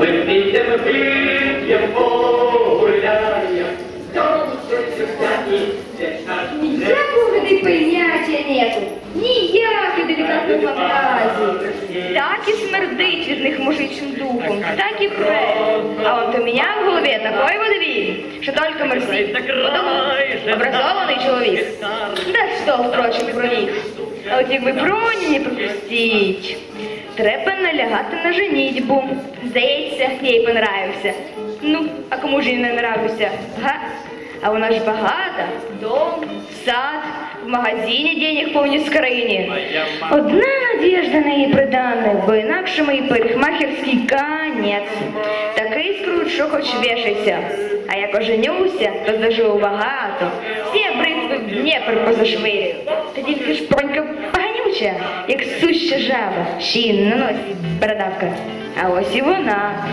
ми підемо п'ємо, Ніякого не прийняття нету, ніякої делікатної фантазії. Так і смердить від них мужичим духом, так і пре. А от у мене в голові такої водовій, що тільки мерсі. Подумав, образований чоловік. Да що, впрочем, проліг. А от якби броні не пропустить, треба налягати на женітьбу. Здається, я їй понравився. Ну, а кому ж я не нравлюся? Га? А нас ж багато. Дом, сад, в магазині денег повні скрині. Одна надіжда на її придане, бо інакше мої парикмахерський конець. Такий скрут, що хоч вешайся. А як оженюся, то заживу багато. Всі Дніпр позашвирю. Та тільки ж пронька поганюча, як суща жаба, ще й на носі бородавка. А ось і вона.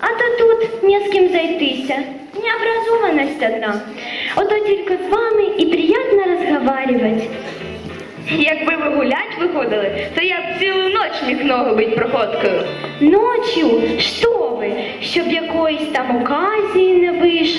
А то тут не з ким зайтися. Необразованность одна. Ото тільки з вами і приятно розговаривать. Якби ви гулять виходили, то я б цілу ніч міг ноги бить проходкою. Ночью, що ви, щоб якоїсь там оказії не вийшло,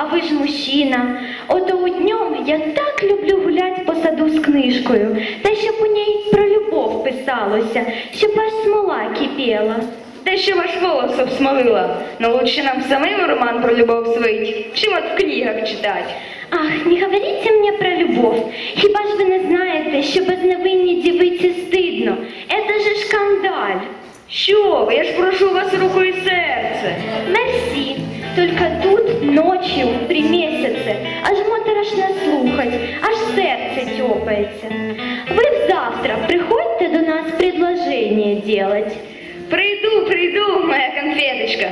а ви ж мужчина. Ото у днем я так люблю гулять по саду з книжкою, та щоб у ній про любов писалося, щоб аж смола кипіла. Те, що ваш волос обсмолила, но лучше нам самим роман про любов свить, чим от в книгах читать. Ах, не говорите мне про любов. Хіба ж ви не знаєте, що безневинні дівиці стидно? Это же шкандаль. Що ви? Я ж прошу вас руку і серце. Мерсі ночі в три місяці, аж моторошно слухать, аж серце тьопається. Ви завтра приходьте до нас предложення делать. Прийду, прийду, моя конфеточка.